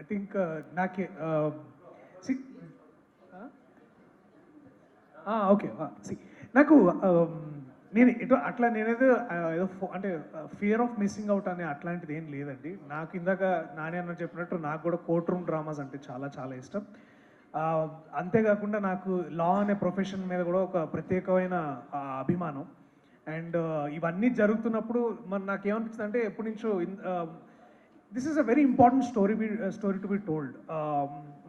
I think నాకే see okay see నాకు uh, ah, ah, um, నేను ఎటు అట్లా నేనేదో ఏదో ఫో- అంటే ఫియర్ ఆఫ్ మిస్సింగ్ అవుట్ అనే అట్లాంటిది ఏం లేదండి. నాకు ఇందాక నాని అన్న చెప్పినట్టు నాకు కూడా కోర్ట్ రూమ్ డ్రామాస్ అంటే చాలా చాలా ఇష్టం. అంతేకాకుండా నాకు లా అనే ప్రొఫెషన్ మీద కూడా ఒక ప్రత్యేకమైన అభిమానం. అండ్ uh, ఇవన్నీ జరుగుతున్నప్పుడు మరి నాకేమనిపిస్తుంది అంటే ఎప్పటి నుంచో um, this is a very important story be story to be told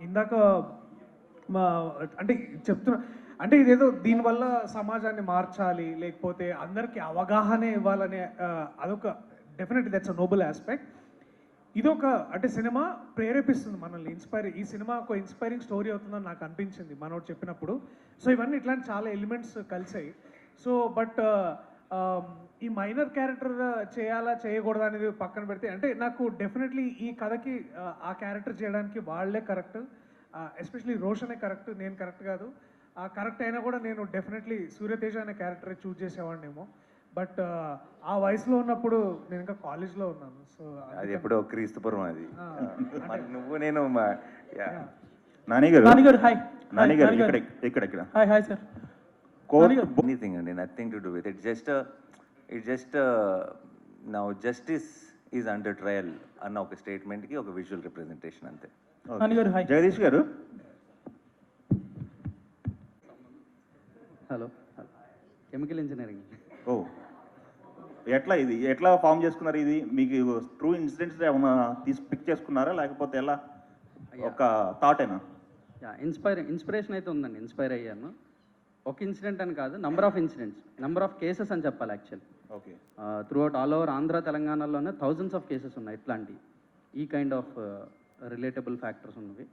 ఇందాక మా అంటే చెప్తున్నా అంటే ఇదేదో దీనివల్ల సమాజాన్ని మార్చాలి లేకపోతే అందరికీ అవగాహన ఇవ్వాలనే అదొక definite that's a noble aspect ఇదొక అంటే సినిమా ప్రేరేపిస్తుంది మనల్ని ఇన్స్పైర్ ఈ సినిమా ఒక ఇన్స్పైరింగ్ స్టోరీ అవుతుందని నాకు అనిపించింది మనోడు చెప్పినప్పుడు. సో ఇవన్నీ ఇట్లాంటి చాలా ఎలిమెంట్స్ కలిసాయి. సో బట్ ఈ మైనర్ క్యారెక్టర్ చేయాలా చేయకూడదా అనేది పక్కన పెడితే అంటే నాకు డెఫినెట్లీ ఈ కథకి ఆ, క్యారెక్టర్ చేయడానికి వాళ్ళే కరెక్ట్. ఎస్పెషలీ రోషనే కరెక్ట్ నేను కరెక్ట్ కాదు. ఆ కరెక్ట్ అయినా కూడా నేను డెఫినెట్లీ సూర్యతేజ అనే క్యారెక్టర్ చూస్ చేసేవాడినేమో. బట్ ఆ వయసులో ఉన్నప్పుడు నేను ఇంకా కాలేజ్లో ఉన్నాను సో అది ఎప్పుడో క్రీస్తుపురం అది. నువ్వు నేను. నాని గారు నాని గారు హాయ్ నాని గారు ఇక్కడ ఇక్కడ ఇక్కడ. Hi hi sir court anything అండి nothing to do with it. Just it just now justice is under trial అన్న ఒక స్టేట్మెంట్కి ఒక విజువల్ రిప్రజెంటేషన్ అంతే. జగదీష్ గారు? హలో కెమికల్ ఇంజనీరింగ్ ఓ. ఎట్లా ఇది? ఎట్లా ఫామ్ చేసుకున్నారు ఇది? మీకు ట్రూ ఇన్సిడెంట్స్ ఏమైనా తీసి పిక్ చేసుకున్నారా? లేకపోతే ఎలా? ఒక థాటేనా యా ఇన్స్పైర్ ఇన్స్పిరేషన్ అయితే ఉందండి. ఇన్స్పైర్ అయ్యాను. ఒక ఇన్సిడెంట్ అని కాదు number of incidents number of cases అని చెప్పాలి actual okay throughout all over Andhra తెలంగాణలోనే థౌజండ్స్ ఆఫ్ కేసెస్ ఉన్నాయి ఇట్లాంటి. ఈ కైండ్ ఆఫ్ రిలేటబుల్ ఫ్యాక్టర్స్ ఉన్నవి.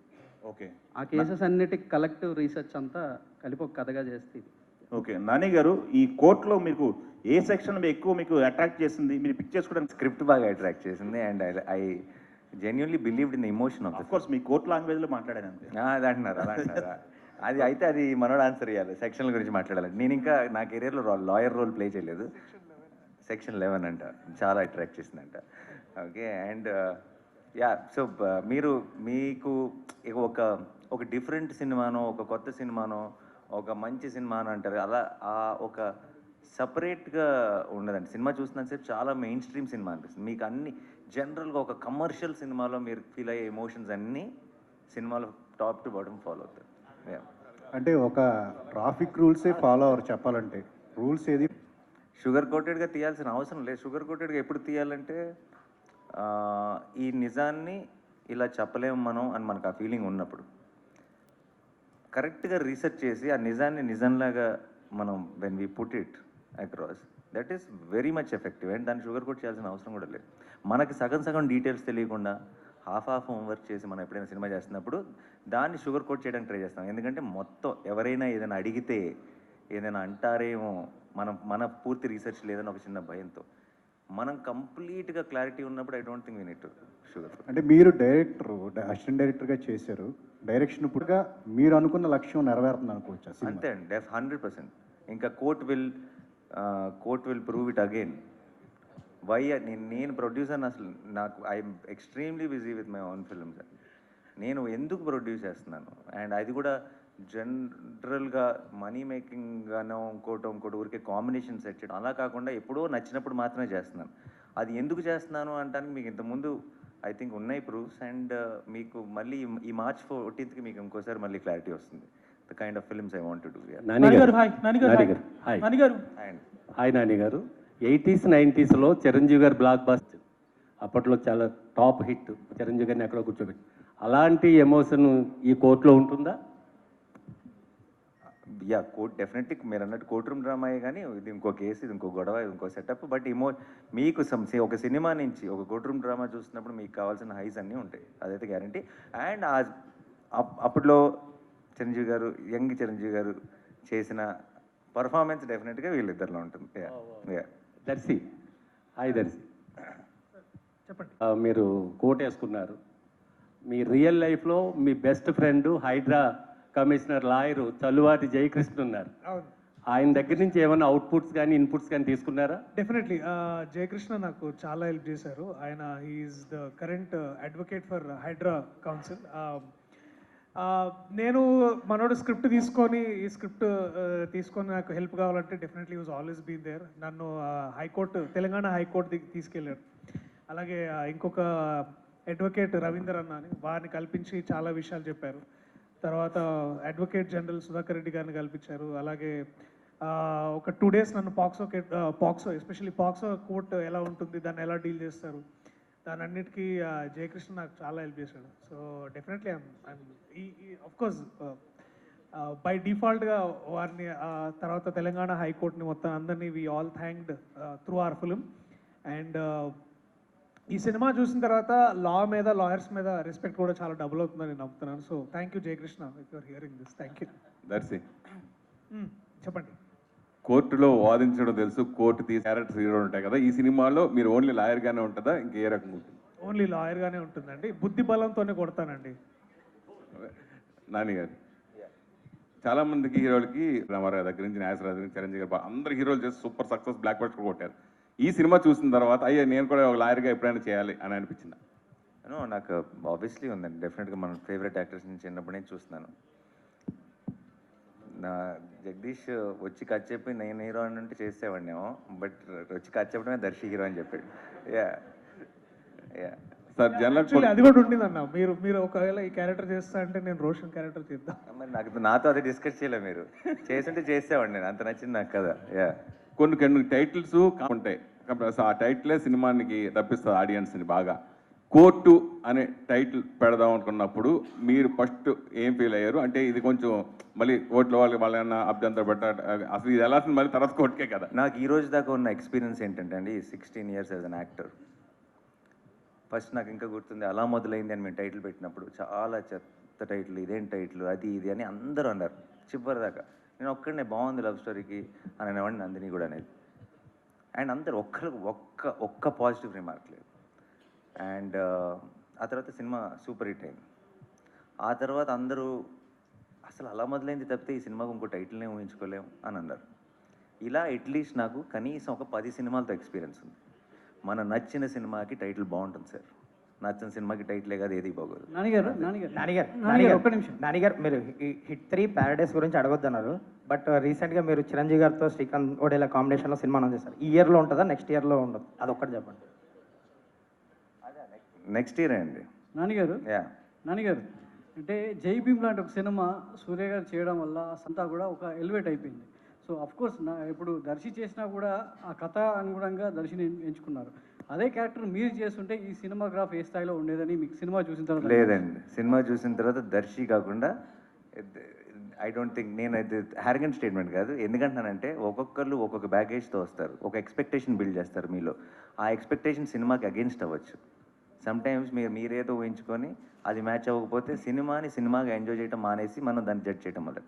ఓకే ఆ కేసెస్ అన్నిటికి కలెక్టివ్ రీసెర్చ్ అంతా కలిపి ఒక కథగా చేస్తే ఓకే నాని గారు ఈ కోర్టులో మీకు ఏ సెక్షన్ ఎక్కువ మీకు అట్రాక్ట్ చేసింది? మీరు పిక్ చేసుకోవడానికి స్క్రిప్ట్ బాగా అట్రాక్ట్ చేసింది and I genuinely believed in the emotion of of course me court లాంగ్వేజ్లో మాట్లాడాను అంతే. అది అంటున్నారు అలా అంటున్నారా అది అయితే అది మనోడు ఆన్సర్ ఇవ్వాలి సెక్షన్ల గురించి మాట్లాడాలి. నేను ఇంకా నా కెరీర్లో లాయర్ రోల్ ప్లే చేయలేదు. సెక్షన్ లెవెన్ అంట. చాలా అట్రాక్ట్ చేసిందంట. ఓకే అండ్ యా సో మీరు మీకు ఒక ఒక డిఫరెంట్ సినిమానో ఒక కొత్త సినిమానో ఒక మంచి సినిమానో అంటారు. అలా ఆ ఒక సపరేట్గా ఉండదండి. సినిమా చూసినంతసేపు చాలా మెయిన్ స్ట్రీమ్ సినిమా అనిపిస్తుంది. మీకు అన్ని జనరల్గా ఒక కమర్షియల్ సినిమాలో మీరు ఫీల్ అయ్యే ఎమోషన్స్ అన్నీ సినిమాలో టాప్ టు బాటమ్ ఫాలో అవుతారు అంటే ఒక ట్రాఫిక్ రూల్సే ఫాలో అవ్వరు చెప్పాలంటే. రూల్స్ ఏది? షుగర్ కోటెడ్గా తీయాల్సిన అవసరం లేదు. షుగర్ కోటెడ్గా ఎప్పుడు తీయాలంటే ఈ నిజాన్ని ఇలా చెప్పలేము మనం అని మనకు ఆ ఫీలింగ్ ఉన్నప్పుడు. కరెక్ట్గా రీసెర్చ్ చేసి ఆ నిజాన్ని నిజంలాగా మనం when we put it across that is very much effective and దాన్ని షుగర్ కోట్ చేయాల్సిన అవసరం కూడా లేదు. మనకి సగం సగం డీటెయిల్స్ తెలియకుండా హాఫ్ హాఫ్ హోంవర్క్ చేసి మనం ఎప్పుడైనా సినిమా చేస్తున్నప్పుడు దాన్ని షుగర్ కోట్ చేయడానికి ట్రై చేస్తాం. ఎందుకంటే మొత్తం ఎవరైనా ఏదైనా అడిగితే ఏదైనా అంటారేమో మనం మన పూర్తి రీసెర్చ్ లేదని ఒక చిన్న భయంతో. మనం కంప్లీట్గా క్లారిటీ ఉన్నప్పుడు I don't think we need sugar అంటే మీరు డైరెక్టర్ అసిస్టెంట్ డైరెక్టర్గా చేశారు. డైరెక్షన్ ఇప్పుడుగా మీరు అనుకున్న లక్ష్యం నెరవేరుతుంది అనుకోవచ్చు అంతే అండి డెఫ్ హండ్రెడ్ పర్సెంట్ ఇంకా court will court will prove it again why నేను నేను ప్రొడ్యూసర్ అసలు నాకు I'm extremely busy with my own films నేను ఎందుకు ప్రొడ్యూస్ చేస్తున్నాను? అండ్ అది కూడా జనరల్గా మనీ మేకింగ్గానో ఇంకోటి ఇంకోటి ఊరికే కాంబినేషన్ సెట్ చేయడం. అలా కాకుండా ఎప్పుడో నచ్చినప్పుడు మాత్రమే చేస్తున్నాను. అది ఎందుకు చేస్తున్నాను అంటానికి మీకు ఇంతకుముందు ఐ థింక్ ఉన్నాయి ప్రూఫ్స్ అండ్ మీకు మళ్ళీ ఈ- మార్చ్ ఫోర్టీన్త్కి మీకు ఇంకోసారి మళ్ళీ క్లారిటీ వస్తుంది. The kind of films I want do Nani garu hi. Nani గారు హాయ్. నాని గారు అండ్ హాయ్ నాని గారు ఎయిటీస్ నైంటీస్లో చిరంజీవి గారు బ్లాక్ బస్ట్ అప్పట్లో చాలా టాప్ హిట్ చిరంజీవి గారిని ఎక్కడో కూర్చోబెట్టి. అలాంటి ఎమోషన్ ఈ కోర్టులో ఉంటుందా? యా కోర్ట్ డెఫినెట్లీ మీరు అన్నట్టు కోర్ట్ రూమ్ డ్రామాయే కానీ ఇది ఇంకో కేసు ఇది ఇంకో గొడవ ఇది ఇంకో సెటప్ బట్ ఇమో మీకు ఒక సినిమా నుంచి ఒక కోర్ట్ రూమ్ డ్రామా చూస్తున్నప్పుడు మీకు కావాల్సిన హైస్ అన్నీ ఉంటాయి. అదైతే గ్యారంటీ అండ్ అప్పట్లో చిరంజీవి గారు యంగ్ చిరంజీవి గారు చేసిన పర్ఫార్మెన్స్ డెఫినెట్గా వీళ్ళిద్దరిలో ఉంటుంది. Yeah. Yeah. Darshi. Hi Darshi. చెప్పండి. మీరు కోట్ వేసుకున్నారు. మీ రియల్ లైఫ్లో మీ best friend Hydraa commissioner lawyer Challuvati Jayakrishna ఉన్నారు. ఆయన దగ్గర నుంచి ఏమైనా అవుట్పుట్స్ కానీ ఇన్పుట్స్ కానీ తీసుకున్నారా? డెఫినెట్లీ. జయకృష్ణ నాకు చాలా హెల్ప్ చేశారు. ఆయన he's the current advocate for Hydraa council. నేను మనోడు స్క్రిప్ట్ తీసుకొని ఈ స్క్రిప్ట్ తీసుకొని నాకు హెల్ప్ కావాలంటే definitely was always been there. నన్ను high court Telangana high court తీసుకెళ్ళాడు. అలాగే ఇంకొక అడ్వకేట్ రవీందర్ అన్న అని వారిని కల్పించి చాలా విషయాలు చెప్పారు. తర్వాత అడ్వకేట్ జనరల్ సుధాకర్ రెడ్డి గారిని కల్పించారు. అలాగే ఒక టూ డేస్ నన్ను పాక్సో కే పాక్సో ఎస్పెషల్లీ పాక్సో కోర్ట్ ఎలా ఉంటుంది దాన్ని ఎలా డీల్ చేస్తారు దాని అన్నిటికీ జయకృష్ణ నాకు చాలా హెల్ప్ చేశాడు. సో డెఫినెట్లీ ఈ కోర్స్ బై డిఫాల్ట్గా వారిని తర్వాత తెలంగాణ హైకోర్టుని మొత్తం అందరినీ we all thanked through our film and ఈ సినిమా చూసిన తర్వాత లా మీద లాయర్స్ మీద రెస్పెక్ట్ కూడా చాలా డబుల్ అవుతుందని నేను నమ్ముతున్నాను. So thank you Jayakrishna if your hearing this thank you Darshi చెప్పండి. కోర్టులో వాదించడం తెలుసు కోర్టు తీసి క్యారెక్టర్స్ హీరో ఉంటాయి కదా. ఈ సినిమాలో మీరు ఓన్లీ లాయర్గానే ఉంటుందా? ఇంకే రకంగా ఉంటుంది. ఓన్లీ లాయర్గానే ఉంటుందండి. బుద్ధి బలంతోనే కొడతానండి. నాని గారు చాలా మందికి హీరోలకి రామారావు దగ్గర నుంచి నాగేశ్వరరావు దగ్గర నుంచి చిరంజీవి గారు అందరు హీరోలు చేసి సూపర్ సక్సెస్ బ్లాక్ బస్టర్ కొట్టారు. ఈ సినిమా చూసిన తర్వాత అయ్యా నేను కూడా ఒక లాయర్గా ఎప్పుడైనా చేయాలి అని అనిపించింది? నో నాకు ఆబ్వియస్లీ ఉందండి. డెఫినెట్గా మన ఫేవరెట్ యాక్టర్స్ నుంచి చిన్నప్పటి నుంచి చూస్తున్నాను. జగదీష్ వచ్చి కట్ చెప్పి నేను హీరో అని అంటే చేసేవాడినేమో బట్ వచ్చి కట్ చెప్పడమే దర్శి హీరో అని చెప్పాడు. యా యా సార్ జనరల్ అది కూడా ఉండిందన్న. మీరు మీరు ఒకవేళ ఈ క్యారెక్టర్ చేస్తా అంటే నేను రోషన్ క్యారెక్టర్ చేద్దాం. మరి నాకు నాతో అదే డిస్కస్ చేయలే మీరు. చేస్తుంటే చేసేవాడిని నేను అంత నచ్చింది నాకు కదా. యా కొన్ని కొన్ని టైటిల్స్ ఉంటాయి. కాబట్టి ఆ టైటిలే సినిమానికి తప్పిస్తుంది ఆడియన్స్ని బాగా. కోర్టు అనే టైటిల్ పెడదాం అనుకున్నప్పుడు మీరు ఫస్ట్ ఏం ఫీల్ అయ్యారు? అంటే ఇది కొంచెం మళ్ళీ కోర్టులో వాళ్ళకి వాళ్ళైనా అభ్యంతరం పెట్ట అసలు ఇది ఎలా మళ్ళీ తర్వాత కోర్టుకే కదా? నాకు ఈ రోజు దాకా ఉన్న ఎక్స్పీరియన్స్ ఏంటంటే అండి sixteen years as an actor first నాకు ఇంకా గుర్తుంది అలా మొదలైంది అని మేము టైటిల్ పెట్టినప్పుడు చాలా చెత్త టైటిల్ ఇదేం టైటిల్ అది ఇది అని అందరూ అన్నారు. చివరి దాకా నేను ఒక్కడనే బాగుంది లవ్ స్టోరీకి అని అనేవాడిని నందిని కూడా అనేది. అండ్ అందరు ఒక్కరికి ఒక్క ఒక్క పాజిటివ్ రిమార్క్ లేదు. అండ్ ఆ తర్వాత సినిమా సూపర్ హిట్ అయింది. ఆ తర్వాత అందరూ అసలు అలా మొదలైంది తప్పితే ఈ సినిమాకు ఇంకో టైటిల్నే ఊహించుకోలేము అని అన్నారు. ఇలా అట్లీస్ట్ నాకు కనీసం ఒక పది సినిమాలతో ఎక్స్పీరియన్స్ ఉంది. మన నచ్చిన సినిమాకి టైటిల్ బాగుంటుంది సార్. నచ్చిన సినిమాకి టైటిలే కాదు ఏది బాగోదు. నానిగారు నానిగారు. నానిగారు ఒక్క నిమిషం. నానిగారు మీరు హిట్ త్రీ ప్యారడైస్ గురించి అడగొద్దన్నారు బట్ రీసెంట్గా మీరు చిరంజీవి గారితో శ్రీకాంత్ ఓడేలా కాంబినేషన్లో సినిమా అనౌన్స్ చేశారు. ఈ ఇయర్లో ఉంటుందా నెక్స్ట్ ఇయర్లో ఉండదు? అదొక్కటి చెప్పండి. నెక్స్ట్ ఇయర్ అండి. నానిగారు యా నానిగారు అంటే జై భీమ్ లాంటి ఒక సినిమా సూర్య గారు చేయడం వల్ల సంతా కూడా ఒక ఎలివేట్ అయిపోయింది. సో అఫ్ కోర్స్ నా ఇప్పుడు దర్శి చేసినా కూడా ఆ కథ అనుగుణంగా దర్శిని ఎంచుకున్నారు. అదే క్యారెక్టర్ మీరు చేస్తుంటే ఈ సినిమాగ్రాఫ్ ఏ స్థాయిలో ఉండేదని మీకు సినిమా చూసిన తర్వాత లేదండి. సినిమా చూసిన తర్వాత దర్శి కాకుండా ఐ డోంట్ థింక్ నేను అది హ్యారగన్ స్టేట్మెంట్ కాదు. ఎందుకంటానంటే ఒక్కొక్కరు ఒక్కొక్క బ్యాగేజ్తో వస్తారు. ఒక ఎక్స్పెక్టేషన్ బిల్డ్ చేస్తారు మీలో. ఆ ఎక్స్పెక్టేషన్ సినిమాకి అగేన్స్ట్ అవ్వచ్చు. సమ్టైమ్స్ మీరు మీరేదో ఊహించుకొని అది మ్యాచ్ అవ్వకపోతే సినిమాని సినిమాగా ఎంజాయ్ చేయడం మానేసి మనం దాన్ని జడ్జ్ చేయడం మొదలు.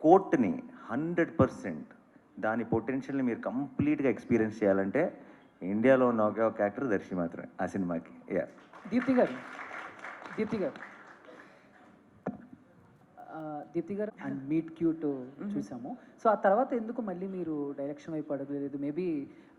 కోర్టుని హండ్రెడ్ పర్సెంట్ దాని పొటెన్షియల్ని మీరు కంప్లీట్గా ఎక్స్పీరియన్స్ చేయాలంటే ఇండియాలో ఉన్న ఒకే ఒక క్యారెక్టర్ దర్శి మాత్రమే ఆ సినిమాకి. యా. దీప్తి గారు. Deepthi garu. Deepthi garu and meet cute చూసాము. సో ఆ తర్వాత ఎందుకు మళ్ళీ మీరు డైరెక్షన్ వైపు అడగలేదు? మేబీ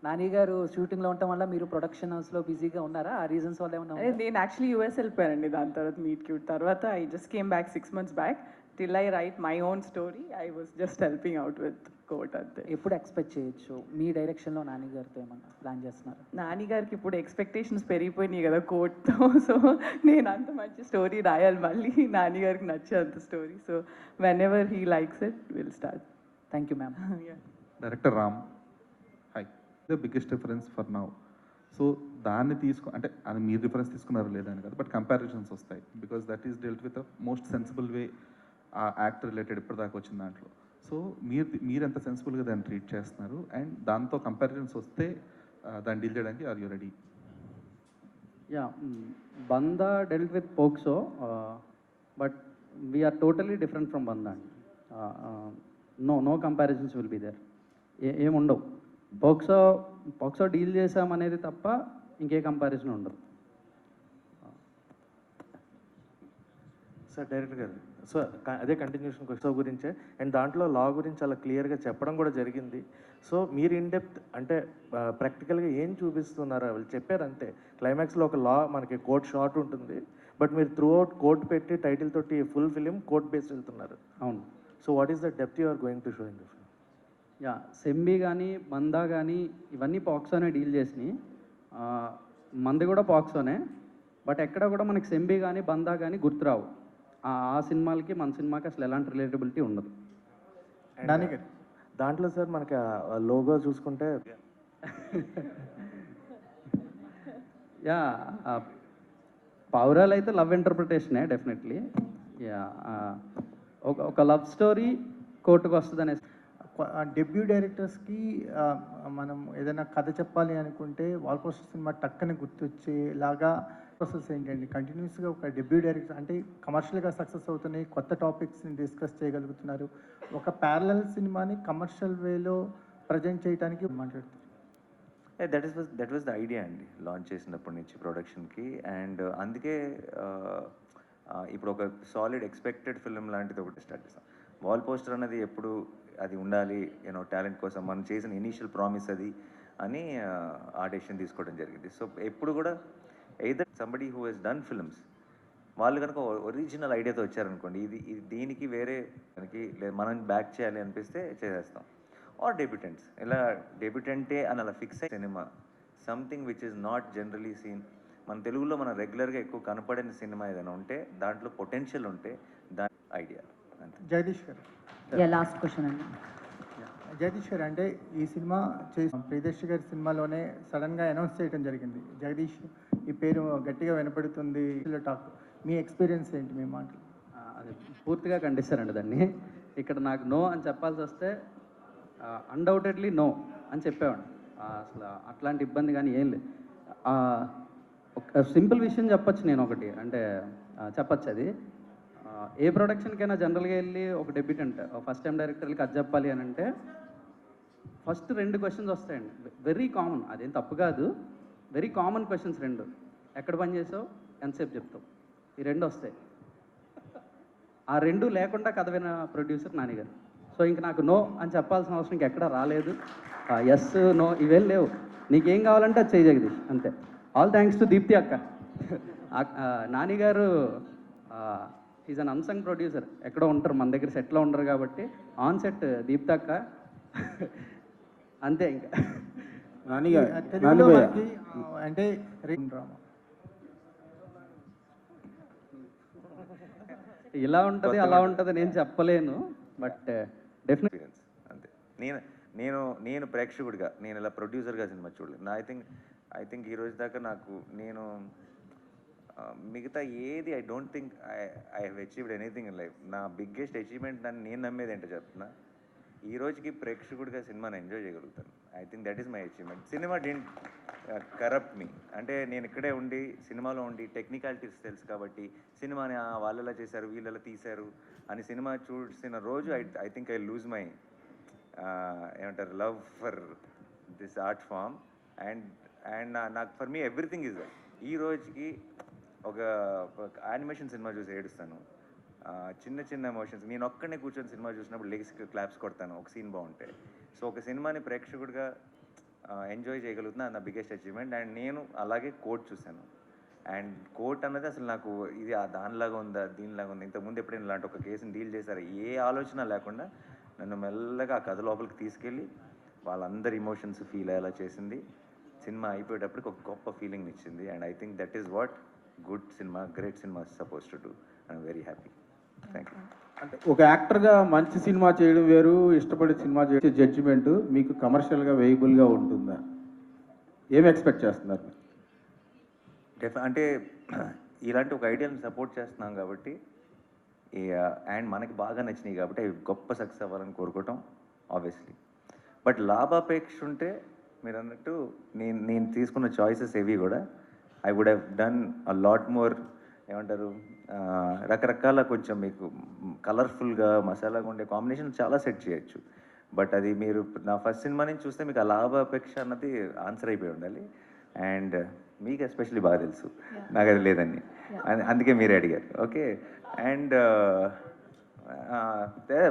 నాని గారు షూటింగ్లో ఉండటం వల్ల మీరు ప్రొడక్షన్ హౌస్లో బిజీగా ఉన్నారా? ఆ రీజన్స్ వల్ల ఏమన్నా నేను యాక్చువల్లీ యూఎస్ వెళ్ళిపోయానండి దాని తర్వాత మీట్ క్యూట్ తర్వాత I just came back six months back till I write my own story I was just helping out with Court అంతే. ఎప్పుడు ఎక్స్పెక్ట్ చేయొచ్చు? మీ డైరెక్షన్లో నాని గారితో ఏమన్నా ప్లాన్ చేస్తున్నారు? నాని గారికి ఇప్పుడు ఎక్స్పెక్టేషన్స్ పెరిగిపోయినాయి కదా కోట్తో సో నేను అంత మంచి స్టోరీ రాయాలి మళ్ళీ. నాని గారికి నచ్చే అంత story so whenever he likes it will start thank you ma'am director Ram hi the biggest difference for now so దాన్ని తీసుకో అంటే అది మీరు రిఫరెన్స్ తీసుకున్నారు లేదని కదా బట్ కంపారిజన్స్ వస్తాయి. Because that is dealt with most sensible way ఆ యాక్ట్ రిలేటెడ్ ఇప్పటిదాకా వచ్చిన దాంట్లో. సో మీరు మీరు ఎంత సెన్సిబుల్గా దాన్ని ట్రీట్ చేస్తున్నారు? అండ్ దాంతో కంపారిజన్స్ వస్తే దాన్ని డీల్ చేయడానికి are you ready? Yeah Bandaa dealt with POCSO but we're totally different from Bandaa. అండి no no comparisons will be there. ఏముండవు పోక్సో పోక్సో డీల్ చేసామనేది తప్ప ఇంకే కంపారిజన్ ఉండదు. సార్ డైరెక్టర్ గారు సో అదే కంటిన్యూషన్ క్వశ్చన్ గురించే. అండ్ దాంట్లో లా గురించి చాలా క్లియర్గా చెప్పడం కూడా జరిగింది. సో మీరు ఇన్ డెప్త్ అంటే ప్రాక్టికల్గా ఏం చూపిస్తున్నారు వాళ్ళు చెప్పారు అంతే క్లైమాక్స్లో ఒక లా మనకి కోర్ట్ షార్ట్ ఉంటుంది. బట్ మీరు త్రూ అవుట్ కోర్ట్ పెట్టి టైటిల్ తోటి ఫుల్ ఫిలిం కోర్ట్ బేస్ వెళ్తున్నారు. అవును. So what is the depth you are going to show in the film yeah Sembi కానీ మందా కానీ ఇవన్నీ పాక్సోనే డీల్ చేసినాయి. మంది కూడా పాక్సోనే. బట్ ఎక్కడ కూడా మనకి సెంబి కానీ బందా కానీ గుర్తురావు. ఆ ఆ సినిమాలకి మన సినిమాకి అసలు ఎలాంటి రిలేటబిలిటీ ఉండదు. దానికి? దాంట్లో సార్ మనకి లోగో చూసుకుంటే యా ఆ, పావురాలు అయితే లవ్ ఇంటర్ప్రిటేషనే డెఫినెట్లీ యా ఒక ఒక లవ్ స్టోరీ కోర్టుకు వస్తుంది అనే డెబ్యూ డైరెక్టర్స్కి మనం ఏదైనా కథ చెప్పాలి అనుకుంటే వాల్పోస్టర్ సినిమా టక్కని గుర్తొచ్చేలాగా ప్రాసెస్ ఏంటండి? కంటిన్యూస్గా ఒక డెబ్యూ డైరెక్టర్ అంటే కమర్షియల్గా సక్సెస్ అవుతున్నాయి కొత్త టాపిక్స్ని డిస్కస్ చేయగలుగుతున్నారు. ఒక ప్యారలల్ సినిమాని కమర్షియల్ వేలో ప్రజెంట్ చేయడానికి మాట్లాడుతున్నారు. That is that was the idea అండి లాంచ్ చేసినప్పటి నుంచి ప్రొడక్షన్కి. అండ్ అందుకే ఇప్పుడు ఒక సాలిడ్ ఎక్స్పెక్టెడ్ ఫిల్మ్ లాంటిది ఒకటి స్టార్ట్ చేస్తాం వాల్ పోస్టర్ అనేది ఎప్పుడు అది ఉండాలి యూనో టాలెంట్ కోసం మనం చేసిన ఇనీషియల్ ప్రామిస్ అది అని ఆ, డెసిషన్ తీసుకోవడం జరిగింది. సో ఎప్పుడు కూడా either somebody who he's done films వాళ్ళు కనుక ఒరిజినల్ ఐడియాతో వచ్చారనుకోండి ఇది ఇది దీనికి వేరే దానికి లేదా మనం బ్యాక్ చేయాలి అనిపిస్తే చేసేస్తాం. ఆర్ డెబ్యూటెంట్స్ ఇలా డెబ్యూటెంటే అని అలా ఫిక్స్ అయ్యి cinema something which is not generally seen మన తెలుగులో మనం రెగ్యులర్గా ఎక్కువ కనపడని సినిమా ఏదైనా ఉంటే దాంట్లో పొటెన్షియల్ ఉంటే దాని ఐడియా జగదీష్ గారు. లాస్ట్ క్వశ్చన్ అండి. జగదీష్ గారు అంటే ఈ సినిమా చేసి ప్రియదర్శి గారి సినిమాలోనే సడన్గా అనౌన్స్ చేయడం జరిగింది. జగదీష్ ఈ పేరు గట్టిగా వినపడుతుంది. టాక్ మీ ఎక్స్పీరియన్స్ ఏంటి మీ మాటలు? ఆ, అది పూర్తిగా ఖండిస్తారండి దాన్ని. ఇక్కడ నాకు నో అని చెప్పాల్సి వస్తే అన్డౌటెడ్లీ నో అని చెప్పేవాడు అసలు అట్లాంటి ఇబ్బంది కానీ ఏం లేదు. ఆ, ఒక సింపుల్ విషయం చెప్పొచ్చు నేను ఒకటి. అంటే చెప్పొచ్చు అది. ఏ ప్రొడక్షన్కైనా జనరల్గా వెళ్ళి ఒక డెబ్యూటెంట్ ఫస్ట్ టైం డైరెక్టర్కి అది చెప్పాలి అని అంటే ఫస్ట్ రెండు క్వశ్చన్స్ వస్తాయండి. వెరీ కామన్ అదేం తప్పు కాదు. వెరీ కామన్ క్వశ్చన్స్ రెండు. ఎక్కడ పని చేసావు? ఎంతసేపు చెప్తావు? ఈ రెండు వస్తాయి. ఆ రెండు లేకుండా కథ విన ప్రొడ్యూసర్ నానిగారు సో ఇంక నాకు నో అని చెప్పాల్సిన అవసరం ఇంక ఎక్కడా రాలేదు. ఎస్ నో ఇవేం లేవు. నీకేం కావాలంటే అది చేయి జగదీష్ అంతే. ఆల్ థ్యాంక్స్ టు దీప్తి అక్క. నానిగారు నాని గారు ఈజ్ అన్ అన్సంగ్ ప్రొడ్యూసర్ ఎక్కడో ఉంటారు మన దగ్గర సెట్లో ఉండరు కాబట్టి. ఆన్ సెట్ దీప్తి అక్క అంతే ఇంకా. అంటే డ్రామా ఇలా ఉంటుంది అలా ఉంటుంది నేను చెప్పలేను బట్ డెఫినెట్ ఎక్స్పీరియన్స్ అంతే. నేను నేను నేను ప్రేక్షకుడిగా నేను ఇలా ప్రొడ్యూసర్గా సినిమా చూడలేదు. నా ఐ థింక్ ఐ థింక్ ఈ రోజు దాకా నాకు నేను మిగతా ఏది I don't think I I have achieved anything in life నా బిగ్గెస్ట్ అచీవ్మెంట్ నన్ను నేను నమ్మేది ఏంటో చెప్తున్నా. ఈ రోజుకి ప్రేక్షకుడిగా సినిమాని ఎంజాయ్ చేయగలుగుతాను. I think that is my achievement cinema didn't corrupt me అంటే నేను ఇక్కడే ఉండి సినిమాలో ఉండి టెక్నికాలిటీస్ తెలుసు కాబట్టి సినిమాని "ఆ, చేశారు వీళ్ళలా తీశారు అని సినిమా చూసిన రోజు I I think I lose my ఏమంటారు love for this art form and and నాకు ఫర్ మీ ఎవ్రీథింగ్ ఈజ్ ఈ రోజుకి ఒక యానిమేషన్ సినిమా చూసి ఏడుస్తాను. చిన్న చిన్న ఎమోషన్స్ నేను ఒక్కడనే కూర్చొని సినిమా చూసినప్పుడు లెగ్స్ క్లాప్స్ కొడతాను. ఒక సీన్ బాగుంటే. సో ఒక సినిమాని ప్రేక్షకుడిగా ఎంజాయ్ చేయగలుగుతున్నా నా బిగ్గెస్ట్ అచీవ్మెంట్ అండ్ నేను అలాగే కోట్ చూశాను. అండ్ కోర్ట్ అన్నది అసలు నాకు ఇది ఆ దానిలాగా ఉందా దీనిలాగా ఉందా ఇంతకుముందు ఎప్పుడైనా ఇలాంటి ఒక కేసుని డీల్ చేశారు? ఏ ఆలోచన లేకుండా నన్ను మెల్లగా ఆ కథ లోపలికి తీసుకెళ్ళి వాళ్ళందరి ఇమోషన్స్ ఫీల్ అయ్యేలా చేసింది. సినిమా అయిపోయేటప్పటికి ఒక గొప్ప ఫీలింగ్ ఇచ్చింది. And I think that is what good cinema great cinema suppose to do. I'm very happy. Thank you అంటే ఒక యాక్టర్గా మంచి సినిమా చేయడం వేరు ఇష్టపడే సినిమా చేయడం జడ్జిమెంట్ మీకు కమర్షియల్గా వేయబుల్గా ఉంటుందా? ఏం ఎక్స్పెక్ట్ చేస్తున్నారు? డెఫ్ అంటే ఇలాంటి ఒక ఐడియాని సపోర్ట్ చేస్తున్నాం కాబట్టి అండ్ మనకి బాగా నచ్చినాయి కాబట్టి అవి గొప్ప సక్సెస్ అవ్వాలని కోరుకోవటం ఆబ్వియస్లీ బట్ లాభాపేక్ష ఉంటే మీరు అన్నట్టు నేను నేను తీసుకున్న చాయిసెస్ ఏవి కూడా I would have done a lot more ఏమంటారు రకరకాల కొంచెం మీకు కలర్ఫుల్గా మసాలాగా ఉండే కాంబినేషన్ చాలా సెట్ చేయొచ్చు. బట్ అది మీరు నా ఫస్ట్ సినిమా నుంచి చూస్తే మీకు ఆ లాభాపేక్ష అన్నది ఆన్సర్ అయిపోయి ఉండాలి. అండ్ మీకు ఎస్పెషల్లీ బాగా తెలుసు. నాకు అది లేదని అది- అందుకే మీరే అడిగారు. ఓకే అండ్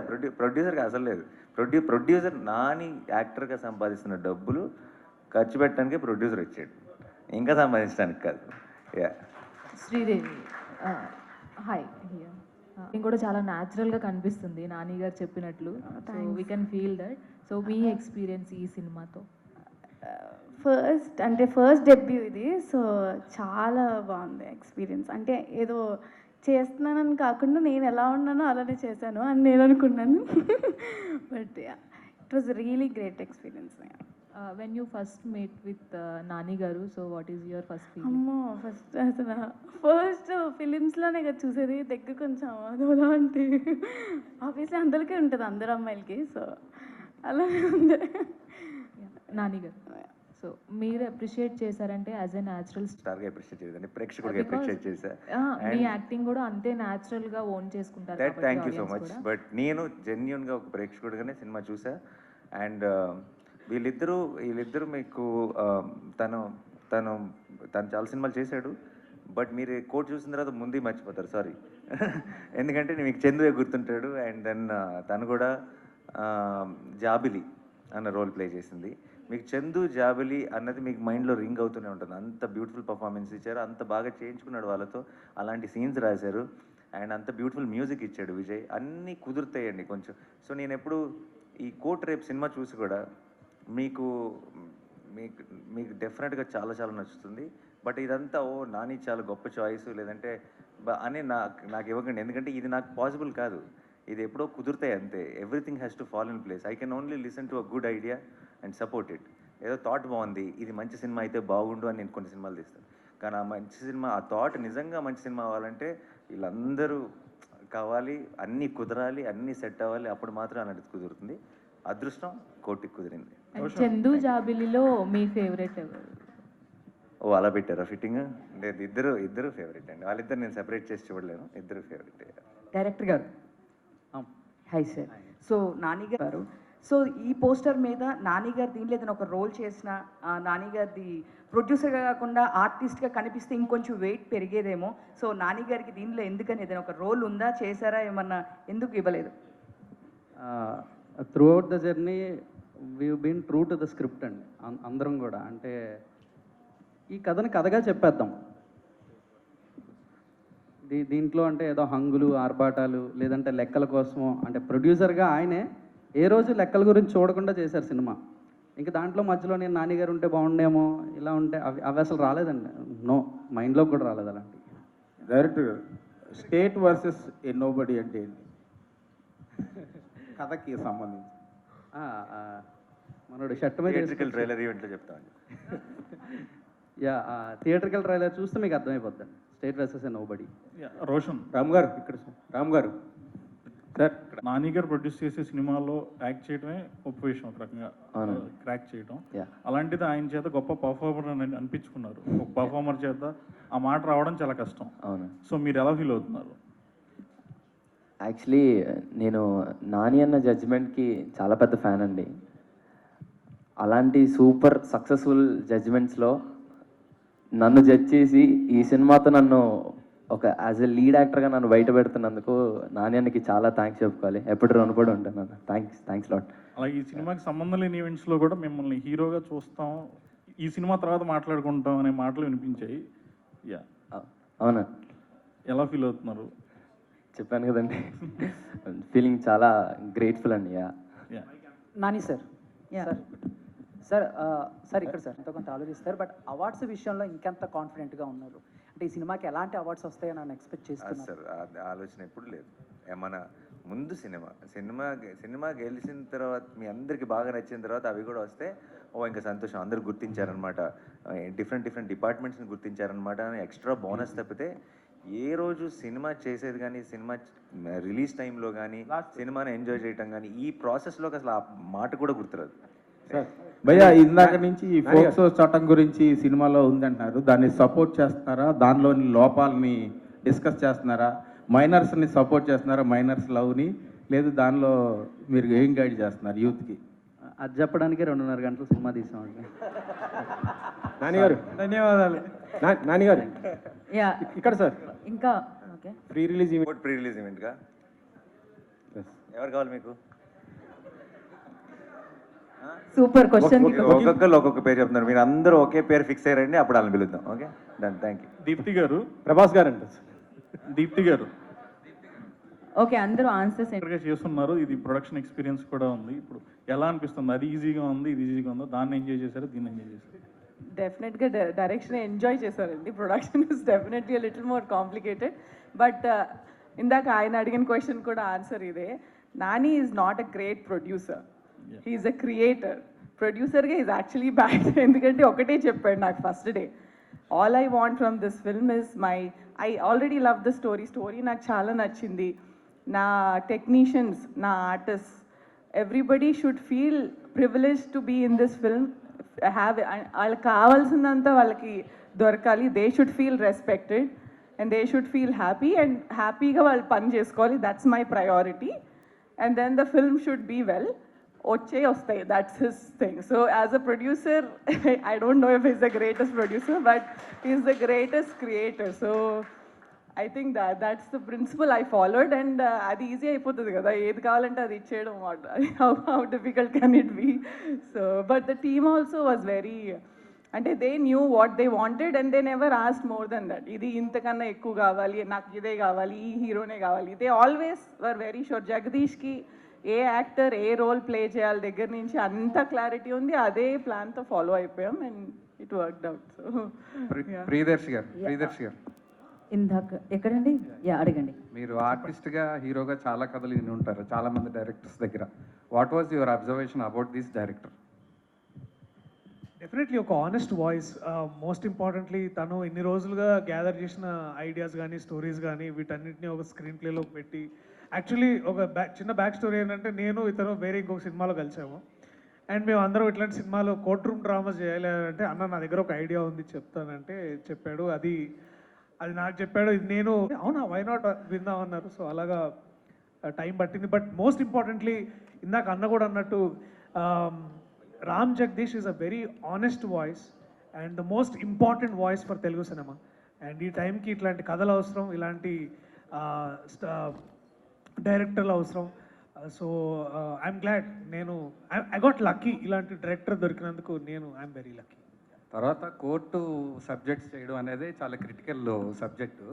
ప్రొడ్యూ ప్రొడ్యూసర్కి అసలు లేదు. ప్రొడ్యూ ప్రొడ్యూసర్ నాని యాక్టర్గా సంపాదిస్తున్న డబ్బులు ఖర్చు పెట్టడానికి ప్రొడ్యూసర్ వచ్చాడు. ఇంకా సంపాదించడానికి కాదు. యా శ్రీదేవి హాయ్ హియర్ నేను కూడా చాలా న్యాచురల్గా కనిపిస్తుంది నాని గారు చెప్పినట్లు. So we can feel that so me experience ఈ సినిమాతో. ఫస్ట్ అంటే ఫస్ట్ డెబ్యూ ఇది. సో చాలా బాగుంది ఎక్స్పీరియన్స్ అంటే ఏదో చేస్తున్నానని కాకుండా నేను ఎలా ఉన్నానో అలానే చేశాను అని నేను అనుకున్నాను. But it was really great experience when you first meet with Nani garu so what is your first feeling అమ్మో ఫస్ట్ అసలు ఫస్ట్ ఫిలిమ్స్లోనే కదా చూసేది దగ్గర కొంచెం అదోలా అంటే. ఆబ్వియస్లీ అందరికీ ఉంటుంది అందరు అమ్మాయిలకి సో అలానే ఉంది. నాని గారు సో మీరు అప్రిషియేట్ చేశారంటే యాజ్ ఎ న్యాచురల్ స్టార్గా అప్రిషియేట్ చేసేదాన్ని ప్రేక్షకుడిగా అప్రిషియేట్ చేశా. మీ యాక్టింగ్ కూడా అంతే న్యాచురల్గా ఓన్ చేసుకుంటారు దట్ కాబట్టి thank you so much. But నేను జెన్యున్గా ఒక ప్రేక్షకుడిగానే సినిమా చూసా అండ్ వీళ్ళిద్దరూ వీళ్ళిద్దరూ మీకు తను తను తను చాలా సినిమాలు చేశాడు బట్ మీరు కోట్ చూసిన తర్వాత ముందే మర్చిపోతారు సారీ. ఎందుకంటే మీకు చందువే గుర్తుంటాడు అండ్ దెన్ తను కూడా జాబిలి అన్న రోల్ ప్లే చేసింది. మీకు చందు జాబిలి అన్నది మీకు మైండ్లో రింగ్ అవుతూనే ఉంటుంది. అంత బ్యూటిఫుల్ పర్ఫార్మెన్స్ ఇచ్చారు అంత బాగా చేయించుకున్నాడు వాళ్ళతో అలాంటి సీన్స్ రాశారు అండ్ అంత బ్యూటిఫుల్ మ్యూజిక్ ఇచ్చాడు విజయ్. అన్నీ కుదురుతాయండి కొంచెం. సో నేను ఎప్పుడు ఈ కోట్ రేపు సినిమా చూసి కూడా మీకు మీకు మీకు డెఫినెట్గా చాలా చాలా నచ్చుతుంది. బట్ ఇదంతా ఓ నాని చాలా గొప్ప చాయిస్ లేదంటే అని నాకు నాకు ఇవ్వకండి. ఎందుకంటే ఇది నాకు పాసిబుల్ కాదు. ఇది ఎప్పుడో కుదురుతాయి అంతే. Everything has to fall in place I can only listen to a good idea and support it ఏదో థాట్ బాగుంది ఇది మంచి సినిమా అయితే బాగుండు అని నేను కొన్ని సినిమాలు తీస్తాను. కానీ ఆ మంచి సినిమా ఆ థాట్ నిజంగా మంచి సినిమా అవ్వాలంటే వీళ్ళందరూ కావాలి అన్నీ కుదరాలి అన్నీ సెట్ అవ్వాలి అప్పుడు మాత్రం అలాంటిది కుదురుతుంది. అదృష్టం కోటికి కుదిరింది. చందు జాబిలిలో మీ ఫేవరెట్ ఎవరు? ఓ అలా పెట్టారా ఫిట్టింగ్? లేదు ఇద్దరు ఇద్దరు ఫేవరెట్ అండి. వాళ్ళిద్దరు నేను సెపరేట్ చేసి చూడలేను. ఇద్దరు favourite director garu. Hi sir. So Nani garu. So ఈ పోస్టర్ మీద నాని గారు దీనిలో ఏదైనా ఒక రోల్ చేసిన ఆ, నాని గారిది ప్రొడ్యూసర్గా కాకుండా ఆర్టిస్ట్గా కనిపిస్తే ఇంకొంచెం వెయిట్ పెరిగేదేమో. సో నాని గారికి దీనిలో ఎందుకని ఏదైనా ఒక రోల్ ఉందా? చేశారా? ఏమన్నా ఎందుకు ఇవ్వలేదు? Throughout the journey we been true to the script అండి అందరం కూడా. అంటే ఈ కథని కథగా చెప్పేద్దాం. దీ దీంట్లో అంటే ఏదో హంగులు ఆర్భాటాలు లేదంటే లెక్కల కోసమో అంటే ప్రొడ్యూసర్గా ఆయనే ఏ రోజు లెక్కల గురించి చూడకుండా చేశారు సినిమా. ఇంకా దాంట్లో మధ్యలో నేను నాన్నగారు ఉంటే బాగుండేమో ఇలా ఉంటే అవి అవి అసలు రాలేదండి. నో మైండ్లో కూడా రాలేదు అలాంటి. Direct state versus a nobody అంటే కథకి సంబంధించి. మనోడు షర్ట్ మీద థియేట్రికల్ ట్రైలర్ ఈవెంట్లో చెప్తామండి. యా థియేటర్కల్ ట్రైలర్ చూస్తే మీకు అర్థమైపోద్దండి state versus nobody Roshan. Ram garu ఇక్కడ రామ్ గారు. సార్. నాని గారు ప్రొడ్యూస్ చేసే సినిమాలో యాక్ట్ చేయడమే గొప్ప విషయం ఒక రకంగా. క్రాక్ చేయడం. అలాంటిది ఆయన చేత గొప్ప పర్ఫార్మర్ అని అనిపించుకున్నారు. ఒక పర్ఫార్మర్ చేత ఆ మాట రావడం చాలా కష్టం. అవును. సో మీరు ఎలా ఫీల్ అవుతున్నారు? యాక్చువల్లీ నేను నాని అన్న జడ్జిమెంట్కి చాలా పెద్ద ఫ్యాన్ అండి. అలాంటి సూపర్ సక్సెస్ఫుల్ జడ్జిమెంట్స్లో నన్ను జడ్జ్ చేసి ఈ సినిమాతో నన్ను ఒక యాజ్ ఎ లీడ్ యాక్టర్గా నన్ను బయట పెడుతున్నందుకు నాని అన్నకి చాలా థ్యాంక్స్ చెప్పుకోవాలి. ఎప్పుడు రుణపడి ఉంటాను థ్యాంక్స్ థ్యాంక్స్ లాట్ అలాగే ఈ సినిమాకి సంబంధం లేని ఈవెంట్స్లో కూడా మిమ్మల్ని హీరోగా చూస్తాం. ఈ సినిమా తర్వాత మాట్లాడుకుంటాం అనే మాటలు వినిపించాయి. యా అవునా? ఎలా ఫీల్ అవుతున్నారు? చెప్పాను కదండి. ఫీలింగ్ చాలా గ్రేట్ఫుల్ అండి yeah yeah Nani sir. Sir. Sir ఇక్కడ సార్ ఎంతో కొంత ఆలోచిస్తారు. బట్ అవార్డ్స్ విషయంలో ఇంకెంత కాన్ఫిడెంట్గా ఉన్నారు? అంటే ఈ సినిమాకి ఎలాంటి అవార్డ్స్ వస్తాయని నేను ఎక్స్పెక్ట్ అది చేస్తున్నాను సార్ ఆలోచన ఎప్పుడు లేదు. ఏ మన ముందు సినిమా సినిమా సినిమా గెలిచిన తర్వాత మీ అందరికి బాగా నచ్చిన తర్వాత అవి కూడా వస్తే ఓ ఇంకా సంతోషం. అందరూ గుర్తించారనమాట డిఫరెంట్ డిఫరెంట్ డిపార్ట్మెంట్స్ని గుర్తించారనమాట ఎక్స్ట్రా బోనస్ తప్పితే ఏ రోజు సినిమా చేసేది కానీ సినిమా రిలీజ్ టైంలో కానీ సినిమాని ఎంజాయ్ చేయటం కానీ ఈ ప్రాసెస్లోకి అసలు ఆ మాట కూడా గుర్తురాదు. భయ్యా ఇందాక నుంచి ఈ ఫోక్సో చట్టం గురించి ఈ సినిమాలో ఉందంటున్నారు. దాన్ని సపోర్ట్ చేస్తున్నారా? దానిలోని లోపాలని డిస్కస్ చేస్తున్నారా? మైనర్స్ని సపోర్ట్ చేస్తున్నారా? మైనర్స్ లవ్ని? లేదు దానిలో మీరు ఏం గైడ్ చేస్తున్నారు యూత్కి? అది చెప్పడానికి రెండున్నర గంటలు సినిమా తీసామండి. ధన్యవాదాలు. నాని గారు యా. ఇక్కడ సార్. ఇంకా okay. Pre release court pre release ఈవెంట్గా ఎవరు కావాలి మీకు? సూపర్ క్వశ్చన్ ఒక్కొక్కరు ఒక్కొక్క పేరు చెప్తున్నారు. మీరు అందరూ ఒకే పేరు ఫిక్స్ అయ్యారండి అప్పుడు వాళ్ళని పిలుద్దాం. Okay? Done thank you Deepthi garu. Prabhas garu అంట దీప్తి గారు. ఓకే అందరూ ఆన్సర్స్గా చేస్తున్నారు. ఇది ప్రొడక్షన్ ఎక్స్పీరియన్స్ కూడా ఉంది. ఇప్పుడు ఎలా అనిపిస్తుంది? అది ఈజీగా ఉంది ఇది ఈజీగా ఉందో దాన్ని ఎంజాయ్ చేశారు? దీన్ని ఎంజాయ్ చేశారు? డెఫినెట్గా డైరెక్షన్ ఎంజాయ్ చేశారండి. Production is definitely little more complicated but ఇందాక ఆయన అడిగిన క్వశ్చన్ కూడా ఆన్సర్ ఇదే. Nani is not a great producer he's a creator ప్రొడ్యూసర్గా ఈజ్ యాక్చువల్లీ బ్యాడ్ ఎందుకంటే ఒకటే చెప్పాడు నాకు first day all I want from this film is my I already love the story story నాకు చాలా నచ్చింది. నా టెక్నీషియన్స్ నా artist everybody should feel privilege to be in this film have వాళ్ళకి కావాల్సిందంతా వాళ్ళకి దొరకాలి. They should feel respected and they should feel happy and హ్యాపీగా వాళ్ళు పని చేసుకోవాలి. That's my priority and then the film should be well వచ్చే వస్తాయి. That's his thing so as a producer I don't know if is the greatest producer but is the greatest creator so I think that that's the principle I followed and అది easy అయిపోతుంది కదా. ఏది కావాలంటే అది ఇచ్చేయడం. How how difficult can it be so but the team also was very అంటే they knew what they wanted and they never asked more than that ఇది ఇంతకన్నా ఎక్కువ కావాలి నాకు ఇదే కావాలి ఈ హీరోనే కావాలి. They always were very sure జగదీష్కి ఏ యాక్టర్ ఏ రోల్ ప్లే చేయాలి దగ్గర నుంచి అంత క్లారిటీ ఉంది. అదే ప్లాన్తో ఫాలో అయిపోయాం and it worked out so Priyadarshi garu Priyadarshi garu. ఇందాక ఎక్కడండి? యా అడగండి. మీరు ఆర్టిస్ట్గా హీరోగా చాలా కథలు విని ఉంటారు. చాలా మంది డైరెక్టర్స్ దగ్గర. What was your observation about this director definitely ఒక ఆనెస్ట్ వాయిస్ మోస్ట్ ఇంపార్టెంట్లీ తను ఇన్ని రోజులుగా గ్యాదర్ చేసిన ఐడియాస్ కానీ స్టోరీస్ కానీ వీటన్నిటిని ఒక స్క్రీన్ ప్లేలో పెట్టి యాక్చువల్లీ ఒక బ్యాక్ చిన్న బ్యాక్ స్టోరీ ఏంటంటే నేను ఇతను వేరే ఇంకొక సినిమాలో కలిసాము. అండ్ మేము అందరం ఇట్లాంటి సినిమాలో కోర్ట్ రూమ్ డ్రామాస్ చేయాలి అని అంటే అన్న నా దగ్గర ఒక ఐడియా ఉంది చెప్తానంటే చెప్పాడు. అది అది నాకు చెప్పాడు ఇది నేను అవునా వై నాట్ విందామన్నారు సో అలాగా టైం పట్టింది. బట్ మోస్ట్ ఇంపార్టెంట్లీ ఇందాక అన్న కూడా అన్నట్టు Ram Jagadeesh is a very honest voice and the most important voice for Telugu cinema and ఈ టైంకి ఇట్లాంటి కథలు అవసరం ఇలాంటి డైరెక్టర్లు అవసరం. సో ఐఎమ్ గ్లాడ్ నేను ఐ గాట్ లక్కీ ఇలాంటి డైరెక్టర్ దొరికినందుకు నేను ఐఎమ్ వెరీ లక్కీ తర్వాత కోర్టు సబ్జెక్ట్స్ చేయడం అనేది చాలా క్రిటికల్ సబ్జెక్టు.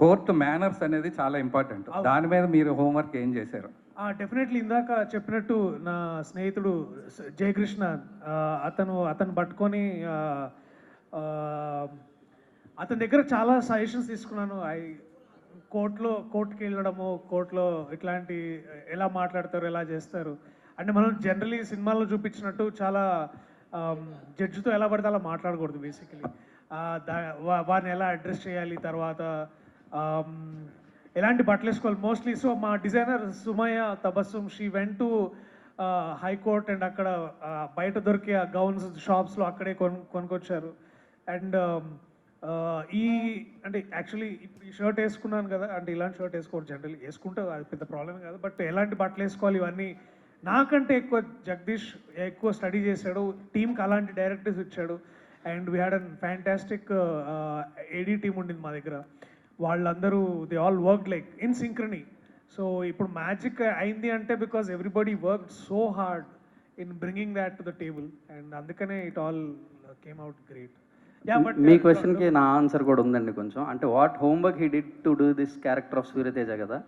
కోర్టు మేనర్స్ అనేది చాలా ఇంపార్టెంట్ దాని మీద మీరు హోంవర్క్ ఏం చేశారు? డెఫినెట్లీ ఇందాక చెప్పినట్టు నా స్నేహితుడు జయకృష్ణ అతను అతను పట్టుకొని అతని దగ్గర చాలా సజెషన్స్ తీసుకున్నాను. ఐ కోర్టులో కోర్టుకి వెళ్ళడము కోర్టులో ఇట్లాంటి ఎలా మాట్లాడతారు ఎలా చేస్తారు. అంటే మనం జనరలీ సినిమాల్లో చూపించినట్టు చాలా జడ్జితో ఎలా పడితే అలా మాట్లాడకూడదు బేసికలీ వారిని ఎలా అడ్రస్ చేయాలి తర్వాత ఎలాంటి బట్టలు వేసుకోవాలి? మోస్ట్లీ సో మా designer Sumaiya Tabassum she went to high court and అక్కడ బయట దొరికే ఆ గౌన్స్ షాప్స్లో అక్కడే కొను కొనుక్కొచ్చారు. అండ్ ఈ అంటే యాక్చువల్లీ ఈ షర్ట్ వేసుకున్నాను కదా అంటే ఇలాంటి షర్ట్ వేసుకోవడం జనరల్ వేసుకుంటే అది పెద్ద ప్రాబ్లం కాదు. బట్ ఎలాంటి బట్టలు వేసుకోవాలి ఇవన్నీ నాకంటే ఎక్కువ జగదీష్ ఎక్కువ స్టడీ చేశాడు టీంకి అలాంటి డైరెక్టర్స్ ఇచ్చాడు. And we had an fantastic AD team ఉండింది మా దగ్గర. వాళ్ళందరూ they all work like in synchrony so ఇప్పుడు మ్యాజిక్ అయింది అంటే because everybody work so hard in bringing that to the table and అందుకనే it all came out great yeah but మీ క్వశ్చన్కి నా ఆన్సర్ కూడా ఉందండి కొంచెం. అంటే what homework he did to do this character of Suryateja కదా?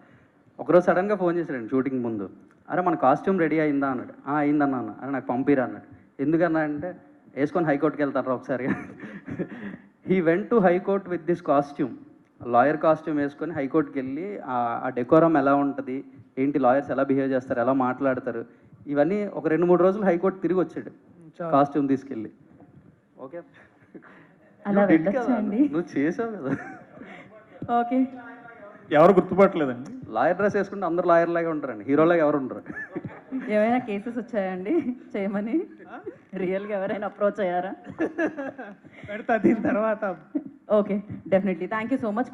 ఒకరోజు సడన్గా ఫోన్ చేశాడండి షూటింగ్ ముందు. అరే మన కాస్ట్యూమ్ రెడీ అయిందా అన్నాడు. "ఆ, అయిందన్నా అన్న అరే నాకు పంపిరా అన్నాడు. ఎందుకన్నా అంటే వేసుకొని హైకోర్టుకి వెళ్తారా ఒకసారి? He went to high court with this costume lawyer costume వేసుకొని హైకోర్టుకి వెళ్ళి ఆ- ఆ డెకోరం ఎలా ఉంటుంది? ఏంటి లాయర్స్ ఎలా బిహేవ్ చేస్తారు? ఎలా మాట్లాడతారు? ఇవన్నీ ఒక రెండు మూడు రోజులు హైకోర్టు తిరిగి వచ్చాడు. కాస్ట్యూమ్ తీసుకెళ్ళి. ఓకే. అలా? నువ్వు చేసావు కదా? ఓకే. ఎవరు గుర్తుపట్టలేదండి? లాయర్ డ్రెస్ వేసుకుంటే అందరు లాయర్ లాగా ఉంటారండి. హీరోలాగా ఎవరు ఉండరు. ఏమైనా కేసెస్ వచ్చాయండి చేయమని? రియల్గా ఎవరైనా అప్రోచ్ అయ్యారా? పెడతా దీని తర్వాత. Okay definitely thank you so much